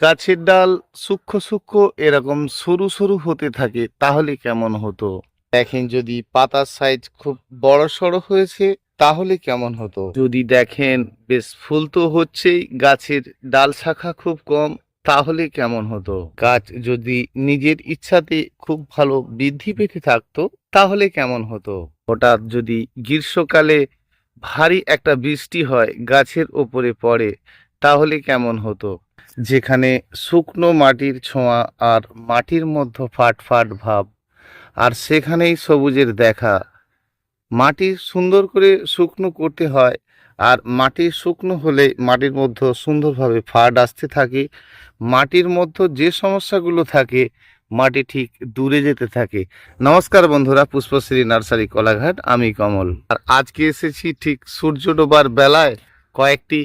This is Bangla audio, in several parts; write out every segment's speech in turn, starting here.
গাছের ডাল সূক্ষ্ম সূক্ষ্ম এরকম সরু সরু হতে থাকে, তাহলে কেমন হতো? দেখেন যদি পাতার সাইজ খুব বড় সড়ো হয়েছে, তাহলে কেমন হতো? যদি দেখেন বেশ ফুল তো হচ্ছেই, গাছের ডাল শাখা খুব কম, তাহলে কেমন হতো? গাছ যদি নিজের ইচ্ছাতে খুব ভালো বৃদ্ধি পেতে থাকতো, তাহলে কেমন হতো? হঠাৎ যদি গ্রীষ্মকালে ভারী একটা বৃষ্টি হয়, গাছের ওপরে পড়ে, তাহলে কেমন হতো? যেখানে শুকনো মাটির ছোঁয়া আর মাটির মধ্যে ফাট ফাট ভাব। আর সেখানেই সবুজের দেখা। মাটি সুন্দর করে শুকনো করতে হয় আর মাটি শুকনো হলে মাটির মধ্যে সুন্দরভাবে ফাট আসতে থাকে। মাটির মধ্যে যে সমস্যাগুলো থাকে, মাটি ঠিক দূরে যেতে থাকে। নমস্কার বন্ধুরা, পুষ্পশ্রী নার্সারি কলাঘাট, আমি কমল। আর আজকে এসেছি ঠিক সূর্য ডোবার বেলায় কয়েকটি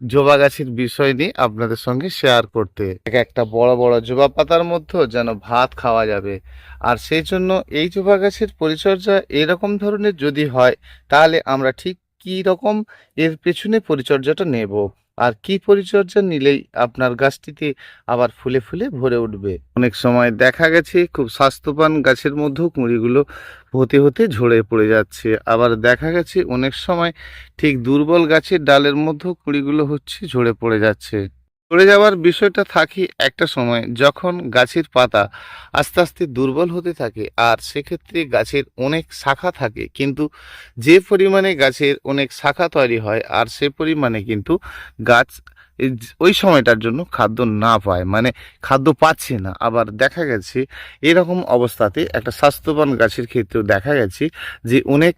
জবা গাছের বিষয় নিয়ে আপনাদের সঙ্গে শেয়ার করতে। এক একটা বড় বড় জবা পাতার মধ্যেও যেন ভাত খাওয়া যাবে। আর সেই জন্য এই জবা গাছের পরিচর্যা এরকম ধরনের যদি হয়, তাহলে আমরা ঠিক কী রকম এর পেছনে পরিচর্যাটা নেব? আর কি পরিচর্যা নিলেই আপনার গাছটিতে আবার ফুলে ফুলে ভরে উঠবে? অনেক সময় দেখা গেছে, খুব স্বাস্থ্যবান গাছের মধ্যেও কুঁড়িগুলো হতে হতে ঝরে পড়ে যাচ্ছে। আবার দেখা গেছে, অনেক সময় ঠিক দুর্বল গাছের ডালের মধ্যেও কুঁড়িগুলো হচ্ছে ঝরে পড়ে যাচ্ছে। পড়ে যাওয়ার বিষয়টা থাকি একটা সময়, যখন গাছের পাতা আস্তে আস্তে দুর্বল হতে থাকে আর সেক্ষেত্রে গাছের অনেক শাখা থাকে, কিন্তু যে পরিমাণে গাছের অনেক শাখা তৈরি হয় আর সে পরিমাণে কিন্তু গাছ ওই সময়টার জন্য খাদ্য না পায় মানে খাদ্য পাচ্ছে না। আবার দেখা গেছে, এরকম অবস্থাতে একটা স্বাস্থ্যবান গাছের ক্ষেত্রেও দেখা গেছে যে, অনেক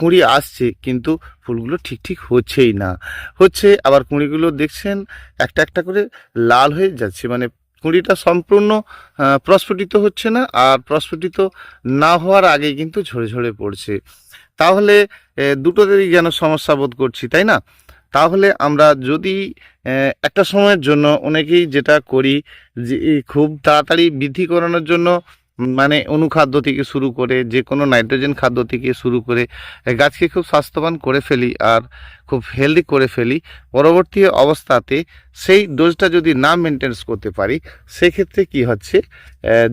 কুঁড়ি আসছে, কিন্তু ফুলগুলো ঠিক ঠিক হচ্ছেই না। হচ্ছে আবার কুঁড়িগুলো দেখছেন, একটা একটা করে লাল হয়ে যাচ্ছে মানে কুঁড়িটা সম্পূর্ণ প্রস্ফুটিত হচ্ছে না, আর প্রস্ফুটিত না হওয়ার আগে কিন্তু ঝরে ঝরে পড়ছে। তাহলে দুটোতেই যেন সমস্যা বোধ করছি, তাই না? তাহলে আমরা যদি একটা সময়ের জন্য অনেকেই যেটা করি যে খুব তাড়াতাড়ি বৃদ্ধি করানোর জন্য মানে অনুখাদ্য থেকে শুরু করে যে কোনো নাইট্রোজেন খাদ্য থেকে শুরু করে গাছকে খুব স্বাস্থ্যবান করে ফেলি আর খুব হেলদি করে ফেলি, পরবর্তী অবস্থাতে সেই ডোজটা যদি না মেনটেন্স করতে পারি, সেক্ষেত্রে কি হচ্ছে?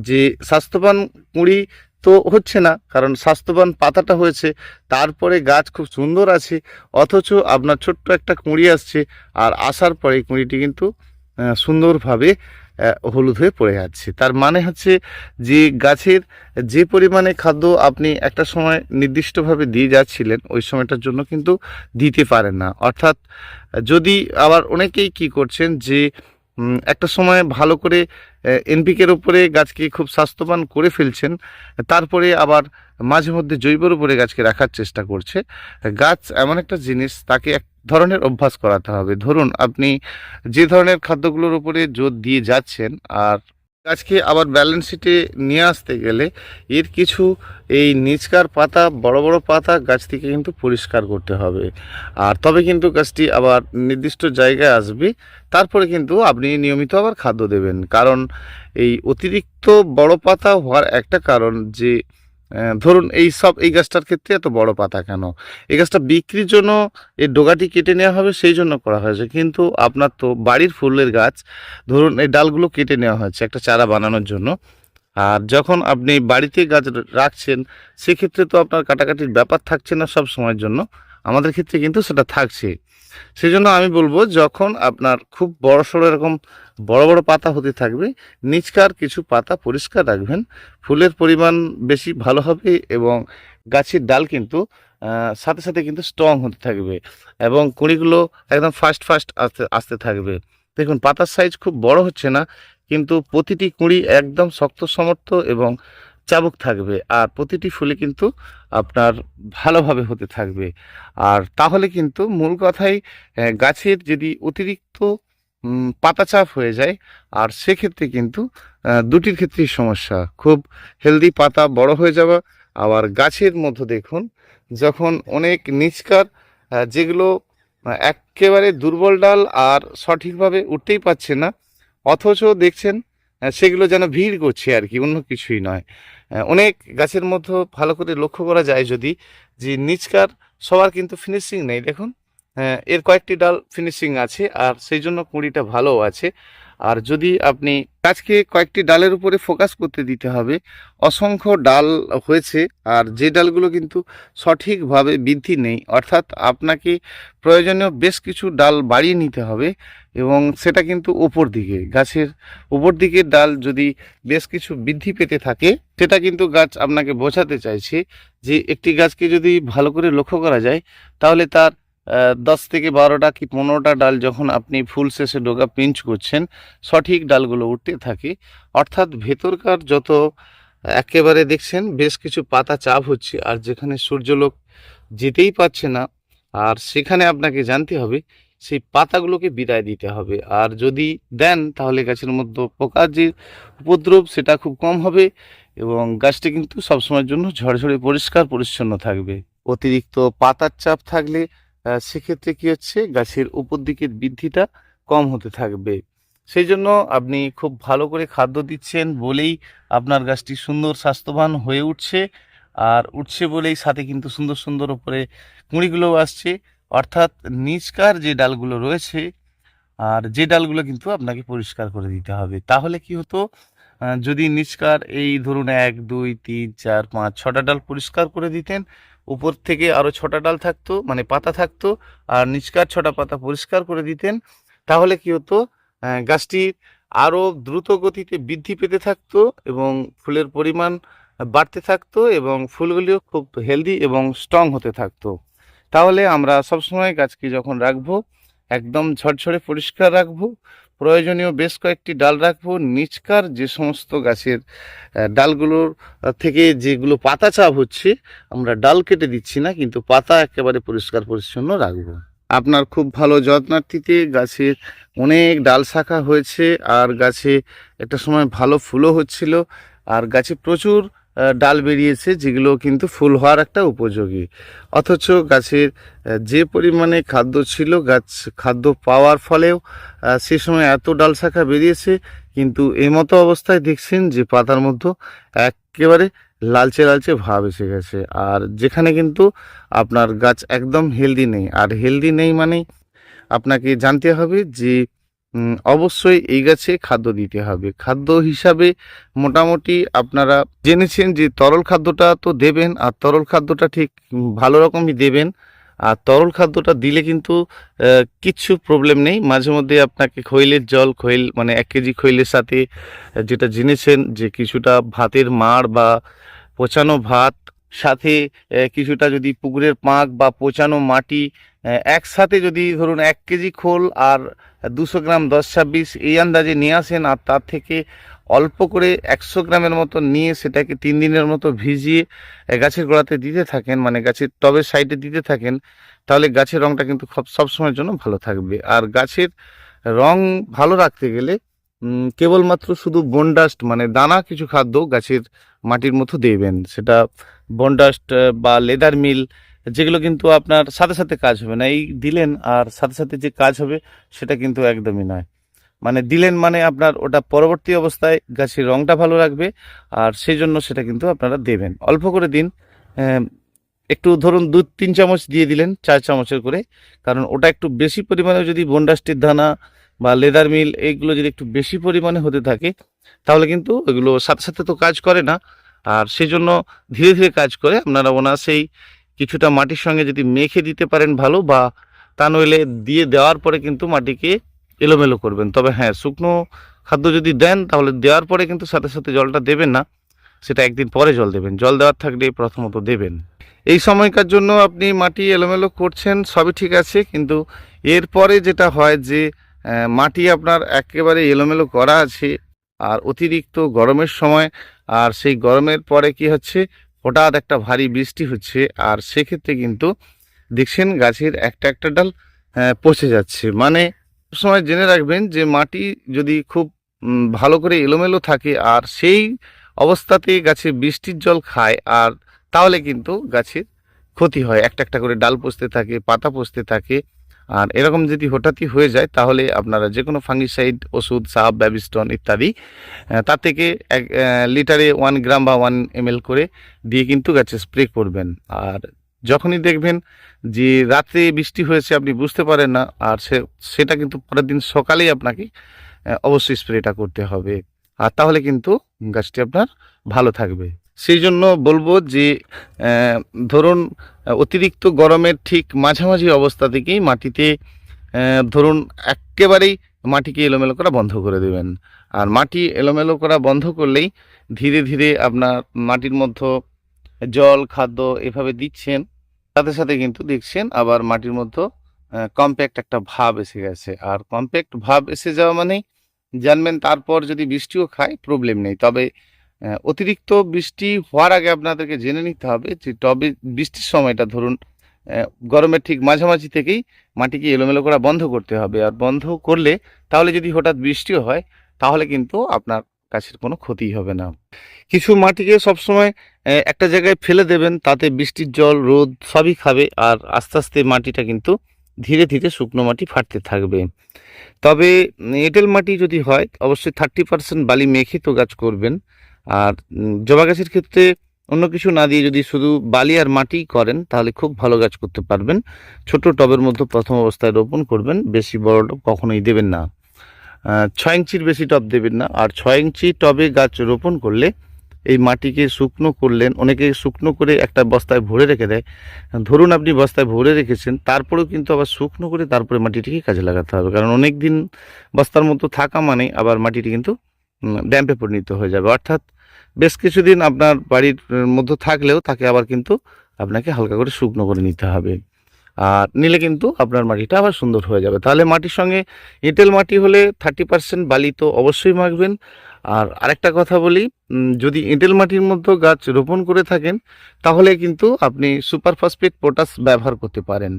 যে স্বাস্থ্যবান কুঁড়ি তো হচ্ছে না, কারণ স্বাস্থ্যবান পাতাটা হয়েছে, তারপরে গাছ খুব সুন্দর আছে, অথচ আপনার ছোট্ট একটা কুঁড়ি আসছে, আর আসার পরে কুঁড়িটি কিন্তু সুন্দরভাবে হলুদ হয়ে পড়ে যাচ্ছে। তার মানে হচ্ছে যে গাছের যে পরিমাণে খাদ্য আপনি একটা সময় নির্দিষ্টভাবে দিয়ে যাচ্ছিলেন, ওই সময়টার জন্য কিন্তু দিতে পারেন না। অর্থাৎ যদি আবার অনেকেই কি করছেন যে একটা সময় ভালো করে এনপিকের উপরে গাছকে খুব স্বাস্থ্যবান করে ফেলছেন, তারপরে আবার মাঝে মধ্যে জৈবর উপরে গাছকে রাখার চেষ্টা করছে। গাছ এমন একটা জিনিস, তাকে এক ধরনের অভ্যাস করাতে হবে। ধরুন, আপনি যে ধরনের খাদ্যগুলোর উপরে জোর দিয়ে যাচ্ছেন, আর গাছকে আবার ব্যালেন্স শিটে নিয়ে আসতে গেলে এর কিছু এই নিচকার পাতা, বড় বড় পাতা গাছ থেকে কিন্তু পরিষ্কার করতে হবে। আর তবে কিন্তু গাছটি আবার নির্দিষ্ট জায়গায় আসবে, তারপরে কিন্তু আপনি নিয়মিত আবার খাদ্য দেবেন। কারণ এই অতিরিক্ত বড় পাতা হওয়ার একটা কারণ যে ধরুন এই সব, এই গাছটার ক্ষেত্রে এত বড় পাতা কেন? এই গাছটা বিক্রির জন্য এই ডোগাটি কেটে নেওয়া হবে, সেই জন্য করা হয়েছে। কিন্তু আপনার তো বাড়ির ফুলের গাছ, ধরুন এই ডালগুলো কেটে নেওয়া হয়েছে একটা চারা বানানোর জন্য। আর যখন আপনি বাড়িতে গাছ রাখছেন, সেক্ষেত্রে তো আপনার কাটাকাটির ব্যাপার থাকছে না সব সময়ের জন্য। আমাদের ক্ষেত্রে কিন্তু সেটা থাকছে। সেই জন্য আমি বলব, যখন আপনার খুব বড় সড়ো এরকম বড় বড় পাতা হতে থাকবে, নিচকার কিছু পাতা পরিষ্কার রাখবেন। ফুলের পরিমাণ বেশি ভালো হবে এবং গাছের ডাল কিন্তু সাথে সাথে কিন্তু স্ট্রং হতে থাকবে এবং কুঁড়িগুলো একদম ফাস্ট ফাস্ট আসতে আসতে থাকবে। দেখুন, পাতার সাইজ খুব বড় হচ্ছে না, কিন্তু প্রতিটি কুঁড়ি একদম শক্ত সমর্থ এবং চাবুক থাকবে। আর প্রতিটি ফুলে কিন্তু আপনার ভালোভাবে হতে থাকবে। আর তাহলে কিন্তু মূল কথাই গাছের যদি অতিরিক্ত উম, পাতা চাপ হয়ে যায় আর সেক্ষেত্রে কিন্তু দুটির ক্ষেত্রেই সমস্যা। খুব হেলদি পাতা বড় হয়ে যাওয়া আবার গাছের মধ্যে দেখুন যখন অনেক নিচকার যেগুলো একেবারে দুর্বল ডাল আর সঠিকভাবে উঠতেই পারছে না অথচ দেখছেন সেগুলো যেন ভিড় করছে আর কি, অন্য কিছুই নয়। অনেক গাছের মধ্যে ভালো করে লক্ষ্য করা যায় যদি যে নিচকার সবার কিন্তু ফিনিশিং নেই। দেখুন এর কয়েকটি ডাল ফিনিশিং আছে আর সেই জন্য কুঁড়িটা ভালো আছে। আর যদি আপনি গাছকে কয়েকটি ডালের উপরে ফোকাস করতে দিতে হবে, অসংখ্য ডাল হয়েছে আর যে ডালগুলো কিন্তু সঠিকভাবে বৃদ্ধি নেই, অর্থাৎ আপনাকে প্রয়োজনীয় বেশ কিছু ডাল বাড়িয়ে নিতে হবে এবং সেটা কিন্তু উপর দিকে, গাছের উপর দিকের ডাল যদি বেশ কিছু বৃদ্ধি পেতে থাকে, সেটা কিন্তু গাছ আপনাকে বোঝাতে চাইছে যে একটি গাছকে যদি ভালো করে লক্ষ্য করা যায়, তাহলে তার দশ থেকে বারোটা কি পনেরোটা ডাল যখন আপনি ফুল শেষে ডোগা পিঞ্চ করছেন, সঠিক ডালগুলো উঠতে থাকে। অর্থাৎ ভেতরকার যত একেবারে দেখছেন, বেশ কিছু পাতা চাপ হচ্ছে আর যেখানে সূর্যলোক যেতেই পারছে না, আর সেখানে আপনাকে জানতে হবে, সেই পাতাগুলোকে বিদায় দিতে হবে। আর যদি দেন, তাহলে গাছের মধ্যে পোকার যে উপদ্রব, সেটা খুব কম হবে এবং গাছটি কিন্তু সবসময়ের জন্য ঝরঝরে পরিষ্কার পরিচ্ছন্ন থাকবে। অতিরিক্ত পাতার চাপ থাকলে সেক্ষেত্রে কি হচ্ছে? গাছের উপর দিকের বৃদ্ধিটা কম হতে থাকবে। সেই জন্য আপনি খুব ভালো করে খাদ্য দিচ্ছেন বলেই আপনার গাছটি সুন্দর স্বাস্থ্যবান হয়ে উঠছে। আর উঠছে বলেই সাথে কিন্তু সুন্দর সুন্দর উপরে কুঁড়িগুলোও আসছে। অর্থাৎ নিচকার যে ডালগুলো রয়েছে, আর যে ডালগুলো কিন্তু আপনাকে পরিষ্কার করে দিতে হবে। তাহলে কি হতো? যদি নিচকার এই ধরুন এক, দুই, তিন, চার, পাঁচ, ছটা ডাল পরিষ্কার করে দিতেন উপর থেকে আরও ছটা ডাল থাকতো মানে পাতা থাকতো, আর নিচকার ছটা পাতা পরিষ্কার করে দিতেন, তাহলে কি হতো? গাছটির আরও দ্রুত গতিতে বৃদ্ধি পেতে থাকতো এবং ফুলের পরিমাণ বাড়তে থাকতো এবং ফুলগুলিও খুব হেলদি এবং স্ট্রং হতে থাকতো। তাহলে আমরা সবসময় গাছকে যখন রাখব, একদম ঝরঝরে পরিষ্কার রাখব প্রয়োজনীয় বেশ কয়েকটি ডাল রাখব। নিচকার যে সমস্ত গাছের ডালগুলোর থেকে যেগুলো পাতা চাপ হচ্ছে, আমরা ডাল কেটে দিচ্ছি না, কিন্তু পাতা একেবারে পরিষ্কার পরিচ্ছন্ন রাখব। আপনার খুব ভালো যত্নার্থীতে গাছের অনেক ডাল শাখা হয়েছে, আর গাছে একটা সময় ভালো ফুলও হচ্ছিল, আর গাছে প্রচুর ডাল বেরিয়েছে, যেগুলো কিন্তু ফুল হওয়ার একটা উপযোগী। অথচ গাছের যে পরিমাণে খাদ্য ছিল, গাছ খাদ্য পাওয়ার ফলেও সে সময় এত ডাল শাখা বেরিয়েছে, কিন্তু মতো অবস্থায় দেখছেন যে পাতার মধ্যে একেবারে লালচে লালচে ভাব এসে গেছে। আর যেখানে কিন্তু আপনার গাছ একদম হেলদি নেই। আর হেলদি নেই মানেই আপনাকে জানতে হবে যে অবশ্যই এই গাছে খাদ্য দিতে হবে। খাদ্য হিসাবে মোটামুটি আপনারা জেনেছেন যে তরল খাদ্যটা তো দেবেন, আর তরল খাদ্যটা ঠিক ভালো রকমই দেবেন। আর তরল খাদ্যটা দিলে কিন্তু কিচ্ছু প্রবলেম নেই। মাঝে মধ্যে আপনাকে খৈলের জল, খৈল মানে এক কেজি খৈলের সাথে যেটা জেনেছেন যে কিছুটা ভাতের মাড় বা পচানো ভাত সাথে কিছুটা যদি পুকুরের পাঁক বা পচানো মাটি একসাথে যদি ধরুন এক কেজি খোল আর দুশো গ্রাম দশ ছাব্বিশ এই আন্দাজে নিয়ে আসেন আর তার থেকে অল্প করে একশো গ্রামের মতো নিয়ে সেটাকে তিন দিনের মতো ভিজিয়ে গাছের গোড়াতে দিতে থাকেন মানে গাছের টবের সাইডে দিতে থাকেন, তাহলে গাছের রংটা কিন্তু সব সবসময়ের জন্য ভালো থাকবে। আর গাছের রং ভালো রাখতে গেলে কেবলমাত্র শুধু বনডাস্ট মানে দানা কিছু খাদ্য গাছের মাটির মতো দেবেন। সেটা বনডাস্ট বা লেদার মিল যেগুলো কিন্তু আপনার সাথে সাথে কাজ হবে না। এই দিলেন আর সাথে সাথে যে কাজ হবে, সেটা কিন্তু একদমই নয়। মানে দিলেন মানে আপনার ওটা পরবর্তী অবস্থায় গাছের রংটা ভালো রাখবে, আর সেই জন্য সেটা কিন্তু আপনারা দেবেন। অল্প করে দিন একটু ধরুন দু তিন চামচ দিয়ে দিলেন, চার চামচের করে। কারণ ওটা একটু বেশি পরিমাণে যদি বনডাস্টির দানা বা লেদার মিল এইগুলো যদি একটু বেশি পরিমাণে হতে থাকে, তাহলে কিন্তু ওইগুলো সাথে সাথে তো কাজ করে না। আর সেই জন্য ধীরে ধীরে কাজ করে আপনারা ওনার সেই কিছুটা মাটির সঙ্গে যদি মেখে দিতে পারেন ভালো বা তা নইলে দিয়ে দেওয়ার পরে কিন্তু মাটিকে এলোমেলো করবেন। তবে হ্যাঁ শুকনো খাদ্য যদি দেন তাহলে দেওয়ার পরে কিন্তু সাথে সাথে জলটা দেবেন না, সেটা একদিন পরে জল দেবেন। জল দেওয়ার থাকলে প্রথমত দেবেন। এই সময়কার জন্য আপনি মাটি এলোমেলো করছেন, সবই ঠিক আছে, কিন্তু এরপরে যেটা হয় যে মাটি আপনার একেবারে এলোমেলো করা আছে আর অতিরিক্ত গরমের সময়, আর সেই গরমের পরে কি হচ্ছে? হঠাৎ একটা ভারী বৃষ্টি হচ্ছে, আর সেক্ষেত্রে কিন্তু দেখছেন গাছের একটা একটা ডাল পচে যাচ্ছে। মানে সময় জেনে রাখবেন যে মাটি যদি খুব ভালো করে এলোমেলো থাকে, আর সেই অবস্থাতে গাছে বৃষ্টির জল খায়, আর তাহলে কিন্তু গাছের ক্ষতি হয়। একটা একটা করে ডাল পচতে থাকে, পাতা পচতে থাকে আর এরকম যদি হঠাৎই হয়ে যায়, তাহলে আপনারা যে কোনো ফাঙ্গিসাইড ওষুধ সাপ ব্যাবিস্টন ইত্যাদি তার থেকে এক লিটারে ওয়ান গ্রাম বা ওয়ান এম করে দিয়ে কিন্তু গাছে স্প্রে করবেন। আর যখনই দেখবেন যে রাতে বৃষ্টি হয়েছে আপনি বুঝতে পারেন না, আর সে, সেটা কিন্তু পরের দিন সকালেই আপনাকে অবশ্যই স্প্রেটা করতে হবে। আর তাহলে কিন্তু গাছটি আপনার ভালো থাকবে। সেই জন্য বলব যে ধরুন, অতিরিক্ত গরমের ঠিক মাঝামাঝি অবস্থা থেকেই মাটিতে ধরুন, একেবারেই মাটিকে এলোমেলো করা বন্ধ করে দেবেন। আর মাটি এলোমেলো করা বন্ধ করলেই ধীরে ধীরে আপনার মাটির মধ্যে জল, খাদ্য এভাবে দিচ্ছেন, সাথে সাথে কিন্তু দেখছেন আবার মাটির মধ্যে কম্প্যাক্ট একটা ভাব এসে গেছে। আর কম্প্যাক্ট ভাব এসে যাওয়া মানে জানবেন তারপর যদি বৃষ্টিও খায় প্রবলেম নেই। তবে অতিরিক্ত বৃষ্টি হওয়ার আগে আপনাদেরকে জেনে নিতে হবে যে টবে বৃষ্টির সময়টা ধরুন গরমের ঠিক মাঝামাঝি থেকেই মাটিকে এলোমেলো করা বন্ধ করতে হবে। আর বন্ধ করলে তাহলে যদি হঠাৎ বৃষ্টিও হয়, তাহলে কিন্তু আপনার গাছের কোনো ক্ষতি হবে না। কিছু মাটিকে সবসময় একটা জায়গায় ফেলে দেবেন, তাতে বৃষ্টির জল, রোদ সবই খাবে আর আস্তে আস্তে মাটিটা কিন্তু ধীরে ধীরে শুকনো মাটি ফাটতে থাকবে। তবে এঁটেল মাটি যদি হয়, অবশ্যই থার্টি পার্সেন্ট বালি মেখে তো গাছ করবেন। আর জবা গাছের ক্ষেত্রে অন্য কিছু না দিয়ে যদি শুধু বালি আর মাটি করেন, তাহলে খুব ভালো গাছ করতে পারবেন। ছোট টবের মধ্যে প্রথম অবস্থায় রোপণ করবেন, বেশি বড় টব কখনোই দেবেন না। ছয় ইঞ্চির বেশি টব দেবেন না। আর ছয় ইঞ্চি টবে গাছ রোপণ করলে এই মাটিকে শুকনো করলেন, অনেকে শুকনো করে একটা বস্তায় ভরে রেখে দেয়। ধরুন আপনি বস্তায় ভরে রেখেছেন, তারপরেও কিন্তু আবার শুকনো করে তারপরে মাটিটিকে কাজে লাগাতে হবে। কারণ অনেক দিন বস্তার মতো থাকা মানে আবার মাটিটি কিন্তু ড্যাম্পে পরিণত হয়ে যাবে। অর্থাৎ বেশ কিছুদিন আপনার বাড়ির মধ্যে থাকলেও তাকে আবার কিন্তু আপনাকে হালকা করে শুকনো করে নিতে হবে। আর নিলে কিন্তু আপনার মাটিটা আবার সুন্দর হয়ে যাবে। তাহলে মাটির সঙ্গে এঁটেল মাটি হলে থার্টি পার্সেন্ট বালি তো অবশ্যই মাখবেন। আর আরেকটা কথা বলি যদি এঁটেল মাটির মধ্যে গাছ রোপণ করে থাকেন, তাহলে কিন্তু আপনি সুপার ফসফেট পটাশ ব্যবহার করতে পারেন।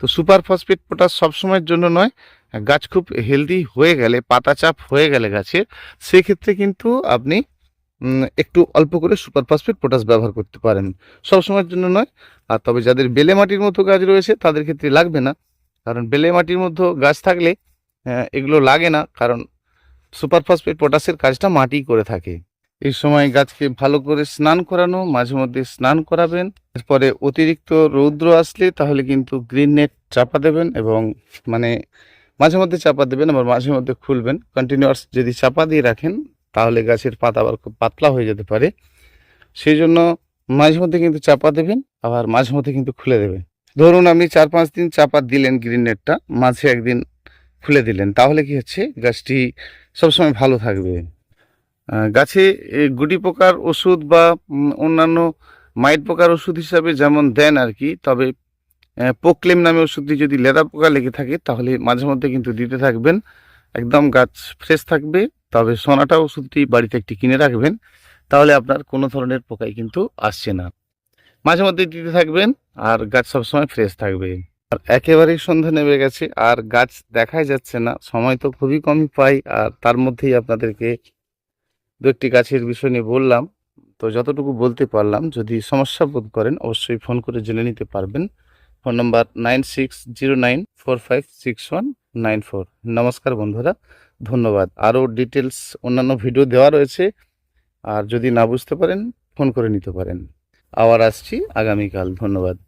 তো সুপার ফসফেট পটাশ সবসময়ের জন্য নয় গাছ খুব হেলদি হয়ে গেলে পাতা চাপ হয়ে গেলে গাছের সেক্ষেত্রে কিন্তু আপনি একটু অল্প করে সুপার ফসফেট পটাশ ব্যবহার করতে পারেন। সবসময়ের জন্য নয়। আর তবে যাদের বেলে মাটির মতো গাছ রয়েছে তাদের ক্ষেত্রে লাগবে না। কারণ বেলে মাটির মধ্যে গাছ থাকলে আহ, এগুলো লাগে না। কারণ সুপার ফসফেট পটাশের কাজটা মাটি করে থাকে। এই সময় গাছকে ভালো করে স্নান করানো মাঝে মধ্যে স্নান করাবেন। এরপরে অতিরিক্ত রৌদ্র আসলে তাহলে কিন্তু গ্রিন নেট চাপা দেবেন এবং মানে মাঝে মধ্যে চাপা দেবেন, আবার মাঝে মধ্যে খুলবেন। কন্টিনিউয়াস যদি চাপা দিয়ে রাখেন, তাহলে গাছের পাতা আবার খুব পাতলা হয়ে যেতে পারে। সেই জন্য মাঝে মধ্যে কিন্তু চাপা দেবেন, আবার মাঝে মধ্যে কিন্তু খুলে দেবেন। ধরুন আপনি চার পাঁচ দিন চাপা দিলেন গ্রিন নেটটা মাঝে একদিন খুলে দিলেন, তাহলে কি হচ্ছে? গাছটি সবসময় ভালো থাকবে। গাছে গুটি পোকার ওষুধ বা অন্যান্য মাইট পোকার ওষুধ হিসাবে যেমন দেন আর কি, তবে পোকলেম নামে ওষুধটি যদি লেদা পোকা লেগে থাকে, তাহলে মাঝে মধ্যে কিন্তু দিতে থাকবেন। একদম গাছ ফ্রেশ থাকবে, তবে সোনাটা ওষুধটি বাড়িতে একটি কিনে রাখবেন, তাহলে আপনার কোনো ধরনের পোকাই কিন্তু আসছে না। মাঝে মধ্যে দিতে থাকবেন, আর গাছ সবসময় ফ্রেশ থাকবে। আর একেবারেই সন্ধ্যা নেমে গেছে, আর গাছ দেখাই যাচ্ছে না, সময় তো খুবই কমই পাই, আর তার মধ্যেই আপনাদেরকে দু একটি গাছের বিষয় নিয়ে বললাম। তো যতটুকু বলতে পারলাম, যদি সমস্যা বোধ করেন, অবশ্যই ফোন করে জেনে নিতে পারবেন। Phone number nine six zero nine four five six one nine four. নমস্কার বন্ধুরা, ধন্যবাদ। আরও ডিটেলস অন্যান্য ভিডিও দেওয়া রয়েছে। আর যদি না বুঝতে পারেন, ফোন করে নিতে পারেন। আবার আসছি আগামীকাল। ধন্যবাদ।